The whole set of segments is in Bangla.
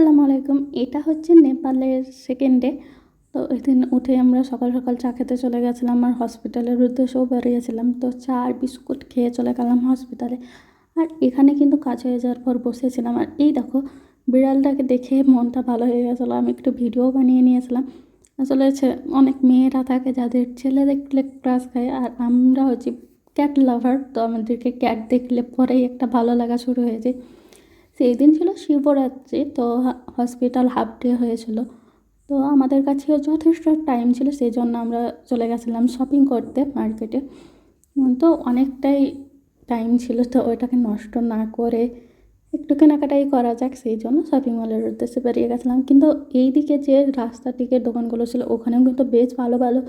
আসসালামু আলাইকুম। এটা হচ্ছে নেপালের সেকেন্ড ডে তো ওই দিন উঠে আমরা সকাল সকাল চা খেতে চলে গেছিলাম আর হসপিটালের উদ্দেশ্যেও বেরিয়েছিলাম। তো চা আর বিস্কুট খেয়ে চলে গেলাম হসপিটালে আর এখানে কিন্তু কাজ হয়ে যাওয়ার পর বসেছিলাম। আর এই দেখো, বিড়ালটাকে দেখে মনটা ভালো হয়ে গেছিল। আমি একটু ভিডিও বানিয়ে নিয়েছিলাম। আসলে অনেক মেয়েরা থাকে যাদের ছেলে দেখলে ক্রাশ খায় আর আমরা হচ্ছি ক্যাট লাভার তো আমাদেরকে ক্যাট দেখলে পরেই একটা ভালো লাগা শুরু হয়ে যায়। সেই দিন ছিল শিবরাত্রি, তো হসপিটাল হাফ ডে হয়েছিল। তো আমাদের কাছেও যথেষ্ট টাইম ছিল সেই জন্য আমরা চলে গেছিলাম শপিং করতে মার্কেটে তো অনেকটাই টাইম ছিল, তো ওইটাকে নষ্ট না করে একটু কেনাকাটাই করা যাক, সেই জন্য শপিং মলের উদ্দেশ্যে বেরিয়ে গেছিলাম। কিন্তু এই দিকে যে রাস্তার দিকে দোকানগুলো ছিল, ওখানেও কিন্তু বেশ ভালো ভালো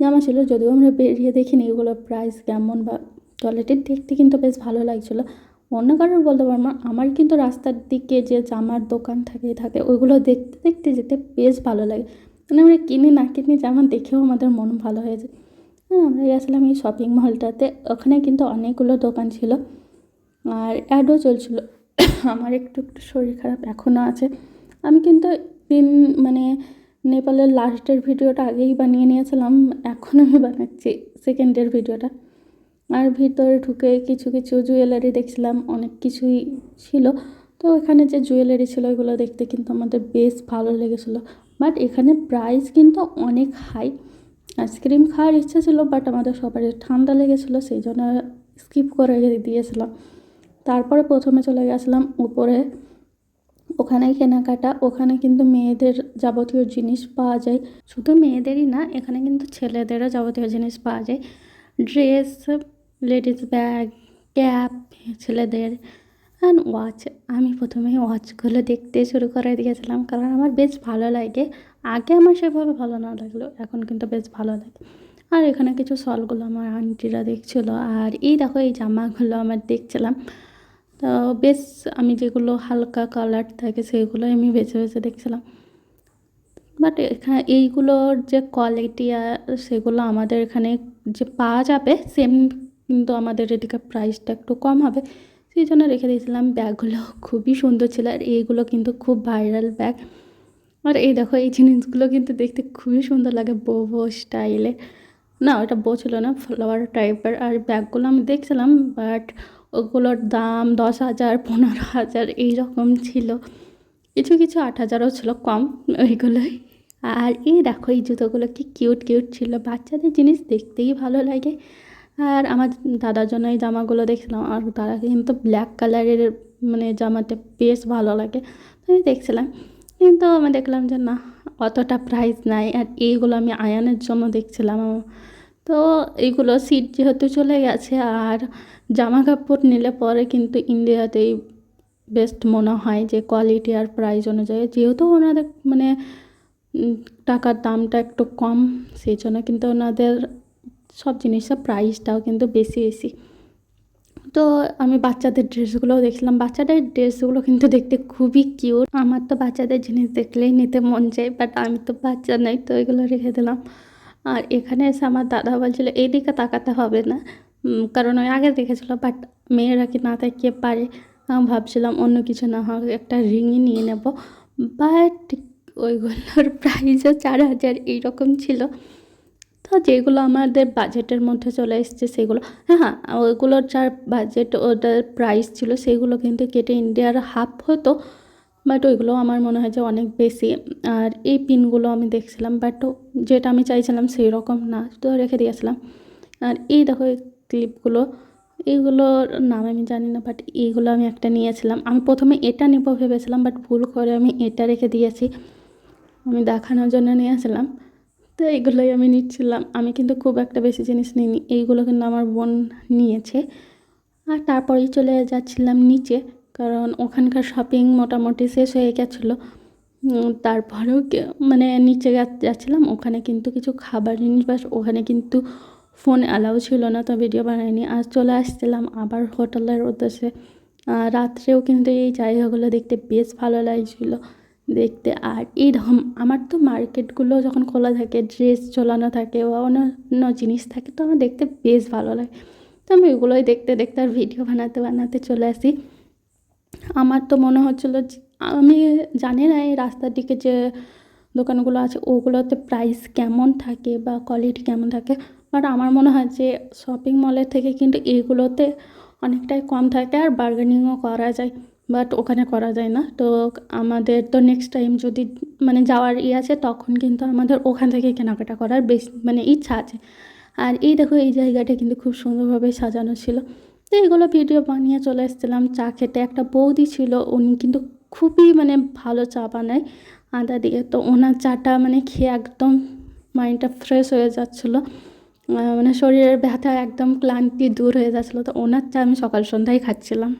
জামা ছিল। যদিও আমরা বেরিয়ে দেখিনি, এগুলোর প্রাইস কেমন বা কোয়ালিটির দেখতে কিন্তু বেশ ভালো লাগছিল। অন্য কারোর বলতে পারব না, আমার কিন্তু রাস্তার দিকে যে জামার দোকান থাকে থাকে, ওইগুলো দেখতে দেখতে যেতে বেশ ভালো লাগে। মানে আমরা কিনি না কিনি জামা দেখেও আমাদের মন ভালো হয়ে যায়। আর আমরা গেছিলাম এই শপিং মলটাতে ওখানে কিন্তু অনেকগুলো দোকান ছিল। আর অ্যাডও চলছিল। আমার একটু একটু শরীর খারাপ এখনও আছে। আমি কিন্তু দিন মানে নেপালের লাস্টের ভিডিওটা আগেই বানিয়ে নিয়েছিলাম, এখন আমি বানাচ্ছি সেকেন্ডের ভিডিওটা। আর ভিতরে ঢুকে কিছু কিছু জুয়েলারি দেখছিলাম, অনেক কিছুই ছিল। তো এখানে যে জুয়েলারি ছিল ওইগুলো দেখতে কিন্তু আমাদের বেশ ভালো লেগেছিলো। বাট এখানে প্রাইস কিন্তু অনেক হাই আইসক্রিম খাওয়ার ইচ্ছা ছিল বাট আমাদের সবারই ঠান্ডা লেগেছিলো, সেই জন্য স্কিপ করে দিয়েছিলাম। তারপরে প্রথমে চলে গেছিলাম উপরে। ওখানে কেনাকাটা, ওখানে কিন্তু মেয়েদের যাবতীয় জিনিস পাওয়া যায়। শুধু মেয়েদেরই না, এখানে কিন্তু ছেলেদেরও যাবতীয় জিনিস পাওয়া যায়। ড্রেস লেডিস ব্যাগ, ক্যাপ ছেলেদের অ্যান্ড ওয়াচ আমি প্রথমেই ওয়াচগুলো দেখতে শুরু করে দিয়েছিলাম কারণ আমার বেশ ভালো লাগে। আগে আমার সেভাবে ভালো না লাগল, এখন কিন্তু বেশ ভালো লাগে। আর এখানে কিছু শলগুলো আমার আন্টিরা দেখছিলো আর এই দেখো এই জামাগুলো আমার দেখছিলাম। তো বেশ আমি যেগুলো হালকা কালার থাকে সেগুলো আমি বেছে বেছে দেখছিলাম। বাট এখানে এইগুলোর যে কোয়ালিটি সেগুলো আমাদের এখানে যে পাওয়া যাবে সেম কিন্তু আমাদের এদিকে প্রাইসটা একটু কম হবে। সেই জন্য রেখে দিয়েছিলাম ব্যাগগুলো। খুবই সুন্দর ছিল আর এইগুলো কিন্তু খুব ভাইরাল ব্যাগ আর এই দেখো, এই জিনিসগুলো কিন্তু দেখতে খুবই সুন্দর লাগে বো বো স্টাইলে না, ওটা বো ছিল না ফ্লাওয়ার টাইপের আর ব্যাগগুলো আমি দেখছিলাম বাট ওগুলোর দাম দশ হাজার, পনেরো হাজার এইরকম ছিল। কিছু কিছু আট হাজারও ছিল কম ওইগুলোই। আর এই দেখো, এই জুতোগুলো কি কিউট কিউট ছিল। বাচ্চাদের জিনিস দেখতেই ভালো লাগে। আর আমার দাদার জন্য এই জামাগুলো দেখছিলাম আর তারা কিন্তু ব্ল্যাক কালারের মানে জামাটা বেশ ভালো লাগে। আমি দেখছিলাম। কিন্তু আমি দেখলাম যে না, অতটা প্রাইস নাই। আর এইগুলো আমি আয়ানের জন্য দেখছিলাম। তো এইগুলো সিট যেহেতু চলে গেছে, আর জামা কাপড় নিলে পরে কিন্তু ইন্ডিয়াতেই বেস্ট মনে হয় যে কোয়ালিটি আর প্রাইস অনুযায়ী। যেহেতু ওনাদের মানে টাকার দামটা একটু কম, সেই জন্য কিন্তু ওনাদের সব জিনিসের প্রাইসটাও কিন্তু বেশি বেশি। তো আমি বাচ্চাদের ড্রেসগুলোও দেখছিলাম বাচ্চাদের ড্রেসগুলো কিন্তু দেখতে খুবই কিউট আমার তো বাচ্চাদের জিনিস দেখলেই নিতে মন চায় বাট আমি তো বাচ্চা নই, তো এগুলো রেখে দিলাম। আর এখানে এসে আমার দাদা বলছিল, এইদিকে তাকাতে হবে না। কারণ ওই আগে দেখেছিল বাট মেয়েরা কি না তাকিয়ে পারে? ভাবছিলাম, অন্য কিছু না হোক, একটা রিংই নিয়ে নেব। বাট ওইগুলোর প্রাইসও চার হাজার, এইরকম ছিল। তো যেগুলো আমাদের বাজেটের মধ্যে চলে এসছে সেগুলো হ্যাঁ হ্যাঁ ওইগুলোর যার বাজেট ওটার প্রাইস ছিল সেগুলো কিন্তু কেটে ইন্ডিয়ার হাফ হতো বাট ওইগুলো আমার মনে হয় যে অনেক বেশি। আর এই পিনগুলো আমি দেখছিলাম বাট যেটা আমি চাইছিলাম সেই রকম না, তো রেখে দিয়েছিলাম আর এই দেখো এই ক্লিপগুলো এইগুলোর নাম আমি জানি না বাট এইগুলো আমি একটা নিয়েছিলাম। আমি প্রথমে এটা নেব ভেবেছিলাম বাট ভুল করে আমি এটা রেখে দিয়েছি। আমি দেখানোর জন্য নিয়েছিলাম তো এইগুলোই আমি নিচ্ছিলাম। আমি কিন্তু খুব একটা বেশি জিনিস নিইনি। এইগুলো কিন্তু আমার বোন নিয়েছে। আর তারপরেই চলে যাচ্ছিলাম নিচে। কারণ ওখানকার শপিং মোটামুটি শেষ হয়ে গেছিল। তারপরেও মানে নিচে যাচ্ছিলাম। ওখানে কিন্তু কিছু খাবার জিনিস বা ওখানে কিন্তু ফোন অ্যালাউ ছিল না, তো ভিডিও বানাইনি। আর চলে আসছিলাম আবার হোটেলের উদ্দেশ্যে। রাত্রেও কিন্তু এই জায়গাগুলো দেখতে বেশ ভালো লাগছিল। দেখতে। আর এইরকম আমার তো মার্কেটগুলো যখন খোলা থাকে, ড্রেস ঝোলানো থাকে বা অন্য জিনিস থাকে, তো আমার দেখতে বেশ ভালো লাগে। তো আমি ওগুলোই দেখতে দেখতে আর ভিডিও বানাতে বানাতে চলে আসি। আমার তো মনে হচ্ছিল আমি জানি না এই রাস্তার দিকে যে দোকানগুলো আছে, ওগুলোতে প্রাইস কেমন থাকে বা কোয়ালিটি কেমন থাকে বাট আমার মনে হয় যে শপিং মলের থেকে কিন্তু এগুলোতে অনেকটাই কম থাকে আর বার্গেনিংও করা যায়। বাট ওখানে করা যায় না। তো আমাদের তো নেক্সট টাইম যদি মানে যাওয়ার ইয়ে আছে, তখন কিন্তু আমাদের ওখান থেকে কেনাকাটা করার বেশ মানে ইচ্ছা আছে। আর এই দেখো, এই জায়গাটা কিন্তু খুব সুন্দরভাবে সাজানো ছিল। তো এইগুলো ভিডিও বানিয়ে চলে এসেছিলাম চা খেতে। একটা বৌদি ছিল, উনি কিন্তু খুবই মানে ভালো চা বানায়। আদা দিয়ে। তো ওনার চাটা মানে খেয়ে একদম মাইন্ডটা ফ্রেশ হয়ে যাচ্ছিল। মানে শরীরের ব্যথা একদম ক্লান্তি দূর হয়ে যাচ্ছিল। তো ওনার চা আমি সকাল সন্ধ্যায় খাচ্ছিলাম।